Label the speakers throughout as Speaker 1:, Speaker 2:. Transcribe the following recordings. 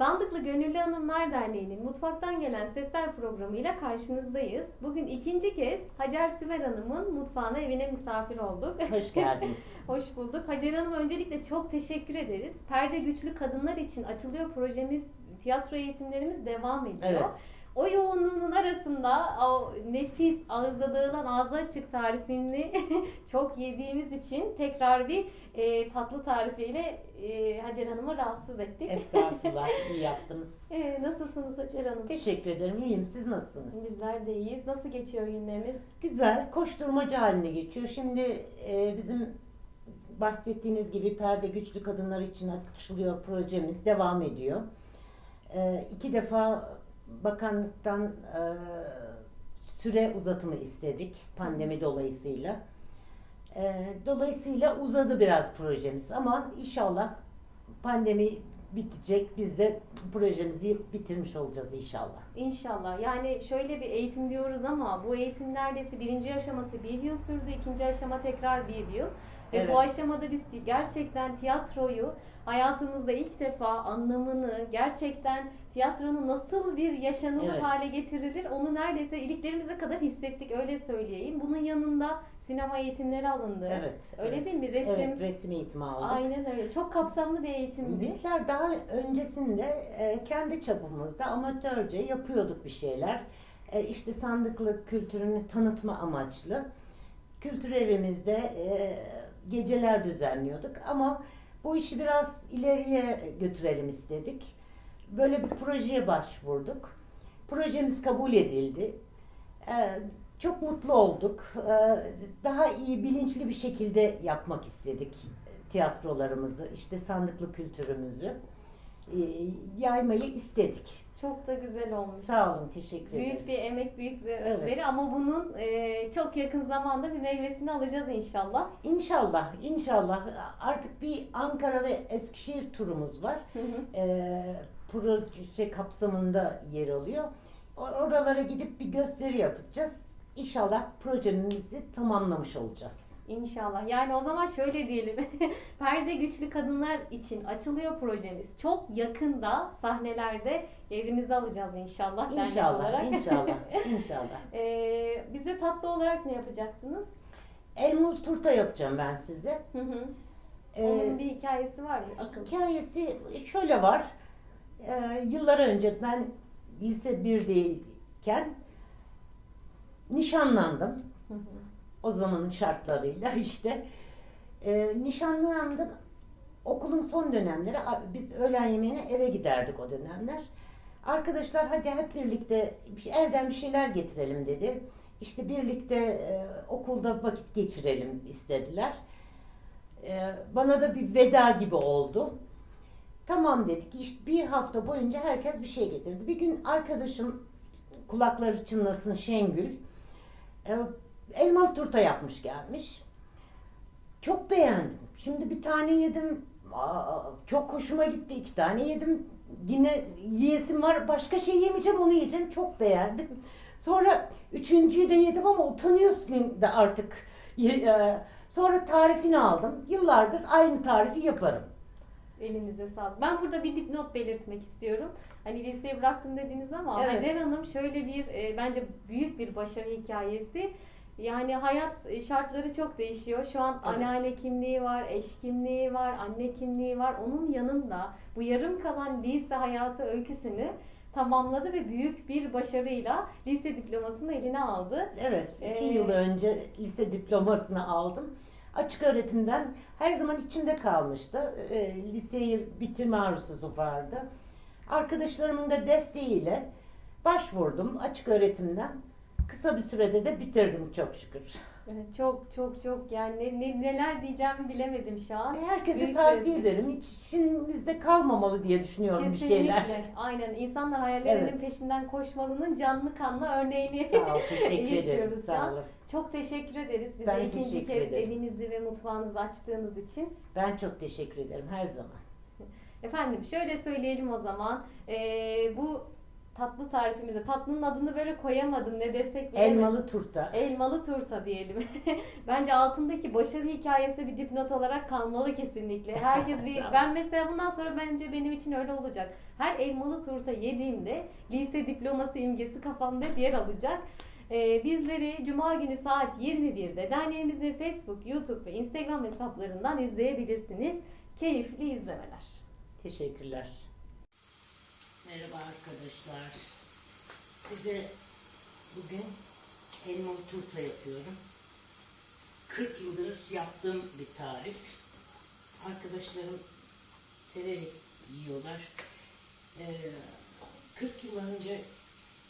Speaker 1: Sandıklı Gönüllü Hanımlar Derneği'nin Mutfaktan Gelen Sesler programıyla karşınızdayız. Bugün ikinci kez Hacer Sümer Hanım'ın mutfağına evine misafir olduk.
Speaker 2: Hoş geldiniz.
Speaker 1: Hoş bulduk. Hacer Hanım öncelikle çok teşekkür ederiz. Perde Güçlü Kadınlar için açılıyor projemiz, tiyatro eğitimlerimiz devam ediyor.
Speaker 2: Evet.
Speaker 1: O yoğunluğunun arasında o nefis ağızda dağılan ağza açık tarifini çok yediğimiz için tekrar bir e, tatlı tarifiyle e, Hacer Hanım'ı rahatsız ettik.
Speaker 2: Estağfurullah. iyi yaptınız.
Speaker 1: E, nasılsınız Hacer Hanım?
Speaker 2: Teşekkür ederim. İyiyim. Siz nasılsınız?
Speaker 1: Bizler de iyiyiz. Nasıl geçiyor günleriniz?
Speaker 2: Güzel. Koşturmaca halinde geçiyor. Şimdi e, bizim bahsettiğiniz gibi perde güçlü kadınlar için açılıyor projemiz devam ediyor. E, iki defa bakanlıktan e, süre uzatımı istedik pandemi dolayısıyla. E, dolayısıyla uzadı biraz projemiz ama inşallah pandemi bitecek. Biz de projemizi bitirmiş olacağız inşallah.
Speaker 1: İnşallah. Yani şöyle bir eğitim diyoruz ama bu eğitim neredeyse birinci aşaması bir yıl sürdü. ikinci aşama tekrar bir yıl. Ve
Speaker 2: Evet.
Speaker 1: bu aşamada biz gerçekten tiyatroyu hayatımızda ilk defa anlamını, gerçekten tiyatronun nasıl bir yaşanılır
Speaker 2: Evet.
Speaker 1: hale getirilir onu neredeyse iliklerimize kadar hissettik öyle söyleyeyim. Bunun yanında sinema eğitimleri alındı.
Speaker 2: Evet.
Speaker 1: Öyle
Speaker 2: evet.
Speaker 1: değil mi? Resim.
Speaker 2: Evet, resim eğitimi aldık.
Speaker 1: Aynen öyle. Çok kapsamlı bir eğitimdi.
Speaker 2: Bizler daha öncesinde e, kendi çapımızda amatörce yapıyorduk bir şeyler. E, işte sandıklı kültürünü tanıtma amaçlı. Kültür evimizde e, geceler düzenliyorduk ama bu işi biraz ileriye götürelim istedik. Böyle bir projeye başvurduk. Projemiz kabul edildi. E, çok mutlu olduk. E, daha iyi, bilinçli bir şekilde yapmak istedik tiyatrolarımızı, işte sandıklı kültürümüzü e, yaymayı istedik.
Speaker 1: Çok da güzel olmuş.
Speaker 2: Sağ olun, teşekkür
Speaker 1: Büyük
Speaker 2: ederiz.
Speaker 1: bir emek, büyük bir
Speaker 2: Evet.
Speaker 1: özveri ama bunun e, çok yakın zamanda bir meyvesini alacağız inşallah.
Speaker 2: İnşallah, inşallah artık bir Ankara ve Eskişehir turumuz var. E, proje kapsamında yer alıyor. Oralara gidip bir gösteri yapacağız. İnşallah projemizi tamamlamış olacağız.
Speaker 1: İnşallah. Yani o zaman şöyle diyelim. Perde güçlü kadınlar için açılıyor projemiz. Çok yakında sahnelerde yerimizi alacağız inşallah.
Speaker 2: İnşallah,
Speaker 1: olarak.
Speaker 2: inşallah, inşallah.
Speaker 1: e, bize tatlı olarak ne yapacaktınız?
Speaker 2: Elmul turta yapacağım ben size.
Speaker 1: Hı hı.
Speaker 2: Ee,
Speaker 1: Onun bir hikayesi var mı? Akıl.
Speaker 2: Hikayesi şöyle var. Ee, yıllar önce ben lise 1'deyken nişanlandım.
Speaker 1: Hı hı.
Speaker 2: O zamanın şartlarıyla işte. Ee, nişanlandım. Okulun son dönemleri biz öğlen yemeğine eve giderdik o dönemler. Arkadaşlar hadi hep birlikte bir şey- evden bir şeyler getirelim dedi. İşte birlikte e, okulda vakit geçirelim istediler. Ee, bana da bir veda gibi oldu. Tamam dedik. İşte bir hafta boyunca herkes bir şey getirdi. Bir gün arkadaşım kulakları çınlasın Şengül e, elmalı turta yapmış gelmiş. Çok beğendim. Şimdi bir tane yedim. Aa, çok hoşuma gitti. iki tane yedim. Yine yiyesim var. Başka şey yemeyeceğim onu yiyeceğim. Çok beğendim. Sonra üçüncüyü de yedim ama utanıyorsun da artık. E, Sonra tarifini aldım. Yıllardır aynı tarifi yaparım.
Speaker 1: Elinize sağlık. Ben burada bir dipnot belirtmek istiyorum. Hani liseyi bıraktım dediniz ama
Speaker 2: Evet.
Speaker 1: Hacer Hanım şöyle bir e, bence büyük bir başarı hikayesi. Yani hayat şartları çok değişiyor. Şu an
Speaker 2: Evet.
Speaker 1: anneanne kimliği var, eş kimliği var, anne kimliği var. Onun yanında bu yarım kalan lise hayatı öyküsünü tamamladı ve büyük bir başarıyla lise diplomasını eline aldı.
Speaker 2: Evet, iki
Speaker 1: Ee,
Speaker 2: yıl önce lise diplomasını aldım. Açık öğretimden her zaman içimde kalmıştı. Ee, liseyi bitirme arzusu vardı. Arkadaşlarımın da desteğiyle başvurdum açık öğretimden. Kısa bir sürede de bitirdim çok şükür.
Speaker 1: Evet, Çok çok çok yani ne, ne- neler diyeceğimi bilemedim şu an.
Speaker 2: E, Herkese
Speaker 1: Büyük
Speaker 2: tavsiye
Speaker 1: özveri.
Speaker 2: ederim. Hiç içimizde kalmamalı diye düşünüyorum bir şeyler.
Speaker 1: Aynen. İnsanlar hayallerinin
Speaker 2: Evet.
Speaker 1: peşinden koşmalının canlı kanlı örneğini
Speaker 2: Sağ ol, teşekkür ederim. Sağ olasın.
Speaker 1: Çok teşekkür ederiz bize
Speaker 2: Ben
Speaker 1: ikinci kez
Speaker 2: ederim.
Speaker 1: evinizi ve mutfağınızı açtığınız için.
Speaker 2: Ben çok teşekkür ederim her zaman.
Speaker 1: Efendim şöyle söyleyelim o zaman. Ee, bu tatlı tarifimize. Tatlının adını böyle koyamadım ne desek bilemedim.
Speaker 2: Elmalı turta.
Speaker 1: Elmalı turta diyelim. Bence altındaki başarı hikayesi bir dipnot olarak kalmalı kesinlikle. Herkes bir ben mesela bundan sonra bence benim için öyle olacak. Her elmalı turta yediğimde lise diploması imgesi kafamda hep yer alacak. Ee, bizleri Cuma günü saat 21'de derneğimizin Facebook, YouTube ve Instagram hesaplarından izleyebilirsiniz. Keyifli izlemeler.
Speaker 2: Teşekkürler. Merhaba arkadaşlar. Size bugün elmalı turta yapıyorum. 40 yıldır yaptığım bir tarif. Arkadaşlarım severek yiyorlar. Ee, 40 yıl önce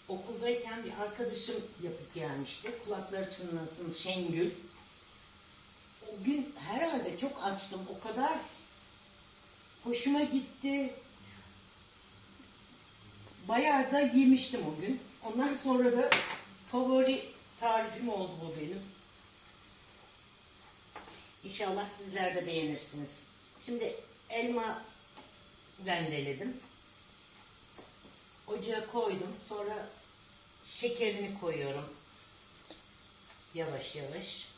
Speaker 2: okuldayken bir arkadaşım yapıp gelmişti. Kulakları çınlasın Şengül. O gün herhalde çok açtım. O kadar hoşuma gitti. Bayağı da yemiştim o gün. Ondan sonra da favori tarifim oldu bu benim. İnşallah sizler de beğenirsiniz. Şimdi elma rendeledim. Ocağa koydum. Sonra şekerini koyuyorum. Yavaş yavaş.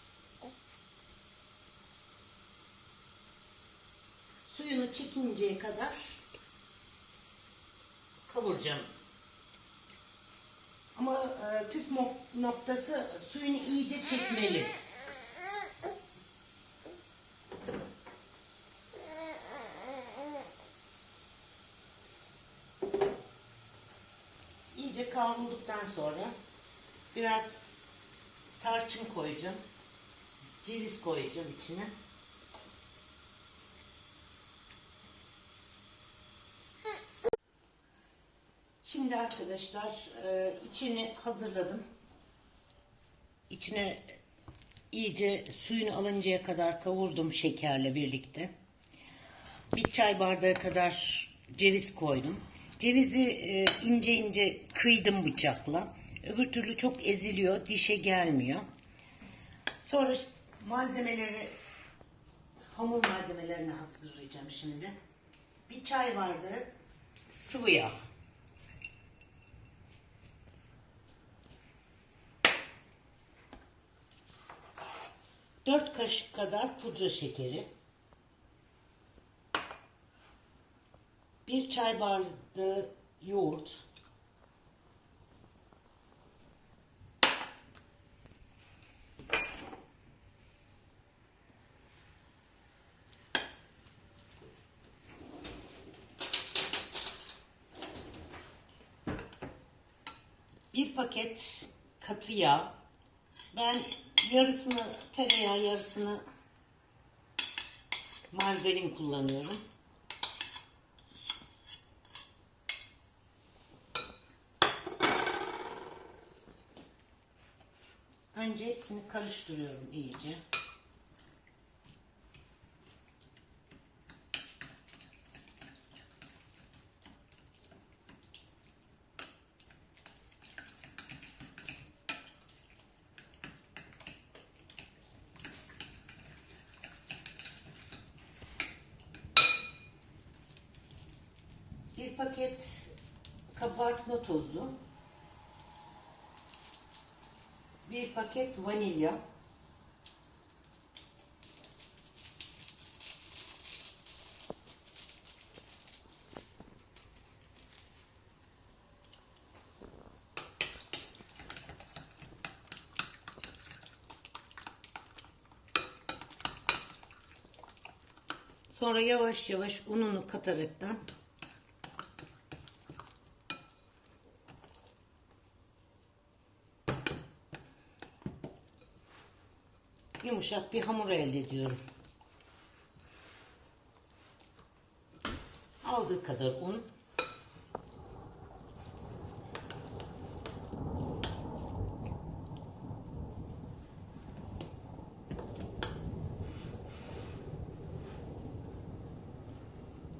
Speaker 2: Suyunu çekinceye kadar kavuracağım. Ama e, püf noktası suyunu iyice çekmeli. İyice kavrulduktan sonra biraz tarçın koyacağım. Ceviz koyacağım içine. Şimdi arkadaşlar e, içini hazırladım. İçine iyice suyunu alıncaya kadar kavurdum şekerle birlikte. Bir çay bardağı kadar ceviz koydum. Cevizi e, ince ince kıydım bıçakla. Öbür türlü çok eziliyor, dişe gelmiyor. Sonra malzemeleri, hamur malzemelerini hazırlayacağım şimdi. Bir çay bardağı sıvı yağ. 4 kaşık kadar pudra şekeri. Bir çay bardağı yoğurt. Bir paket katı yağ. Ben yarısını tereyağı, yarısını margarin kullanıyorum. Önce hepsini karıştırıyorum iyice. Bir paket kabartma tozu. Bir paket vanilya. Sonra yavaş yavaş ununu kataraktan yumuşak bir hamur elde ediyorum. Aldığı kadar un.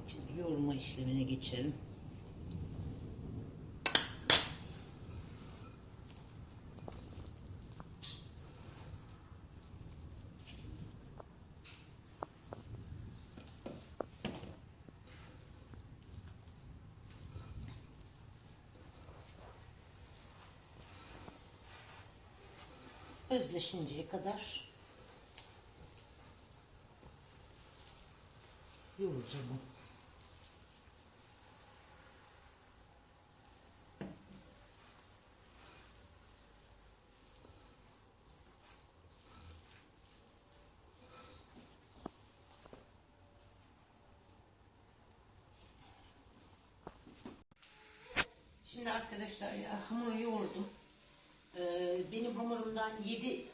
Speaker 2: Şimdi yoğurma işlemine geçelim. Özleşinceye kadar yoğuracağım. Şimdi arkadaşlar ya hamur yoğurdum. Ee, benim hamurumdan 7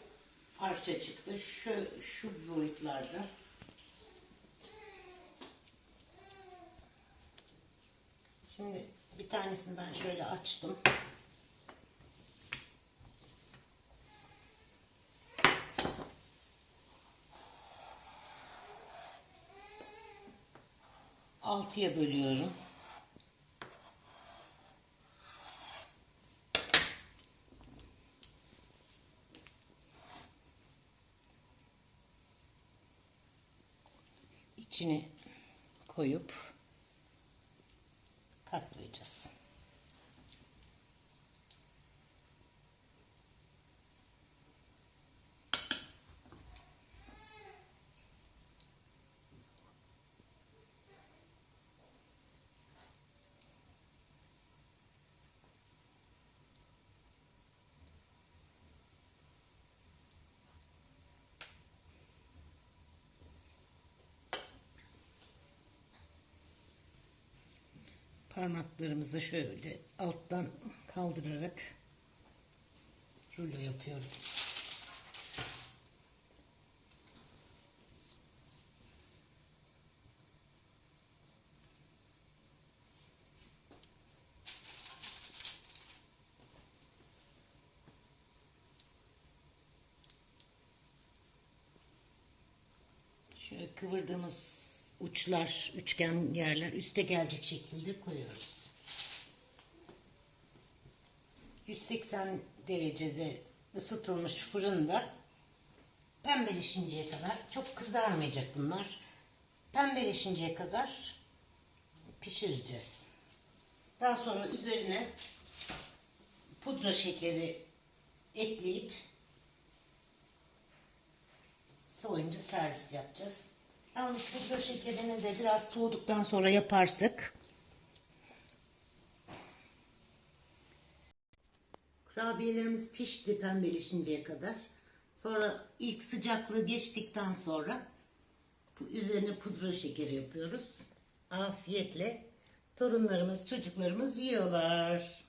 Speaker 2: parça çıktı. Şu, şu boyutlarda. Şimdi bir tanesini ben şöyle açtım. Altıya bölüyorum. İçine koyup katlayacağız. Parmaklarımızı şöyle alttan kaldırarak rulo yapıyorum. Şöyle kıvırdığımız uçlar, üçgen yerler üste gelecek şekilde koyuyoruz. 180 derecede ısıtılmış fırında pembeleşinceye kadar çok kızarmayacak bunlar. Pembeleşinceye kadar pişireceğiz. Daha sonra üzerine pudra şekeri ekleyip soğuyunca servis yapacağız. Yalnız pudra şekerini de biraz soğuduktan sonra yaparsak Kurabiyelerimiz pişti pembeleşinceye kadar. Sonra ilk sıcaklığı geçtikten sonra üzerine pudra şekeri yapıyoruz. Afiyetle torunlarımız, çocuklarımız yiyorlar.